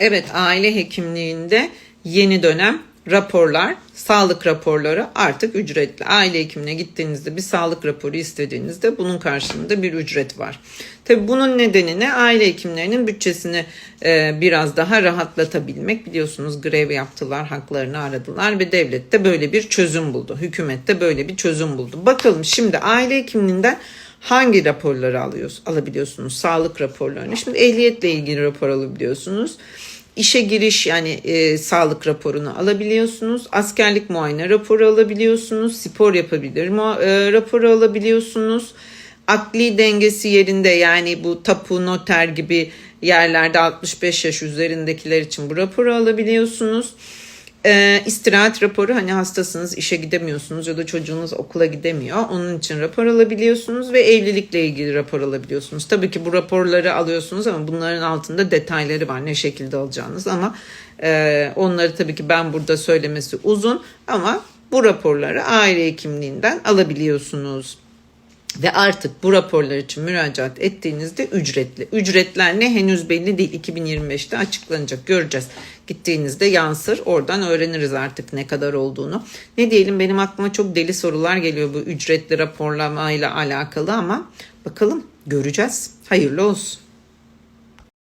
Evet, aile hekimliğinde yeni dönem raporlar, sağlık raporları artık ücretli. Aile hekimine gittiğinizde bir sağlık raporu istediğinizde bunun karşılığında bir ücret var. Tabi bunun nedeni ne? Aile hekimlerinin bütçesini e, biraz daha rahatlatabilmek. Biliyorsunuz grev yaptılar, haklarını aradılar ve devlet de böyle bir çözüm buldu. Hükümet de böyle bir çözüm buldu. Bakalım şimdi aile hekimliğinden hangi raporları alıyoruz, alabiliyorsunuz? Sağlık raporlarını. Şimdi ehliyetle ilgili rapor alabiliyorsunuz. İşe giriş yani e, sağlık raporunu alabiliyorsunuz. Askerlik muayene raporu alabiliyorsunuz. Spor yapabilir e, raporu alabiliyorsunuz. Akli dengesi yerinde yani bu tapu noter gibi yerlerde 65 yaş üzerindekiler için bu raporu alabiliyorsunuz. E, istirahat raporu hani hastasınız işe gidemiyorsunuz ya da çocuğunuz okula gidemiyor. Onun için rapor alabiliyorsunuz ve evlilikle ilgili rapor alabiliyorsunuz. Tabii ki bu raporları alıyorsunuz ama bunların altında detayları var ne şekilde alacağınız ama e, onları tabii ki ben burada söylemesi uzun ama bu raporları aile hekimliğinden alabiliyorsunuz. Ve artık bu raporlar için müracaat ettiğinizde ücretli. Ücretler ne henüz belli değil. 2025'te açıklanacak göreceğiz. Gittiğinizde yansır oradan öğreniriz artık ne kadar olduğunu. Ne diyelim benim aklıma çok deli sorular geliyor bu ücretli raporlamayla alakalı ama bakalım göreceğiz. Hayırlı olsun.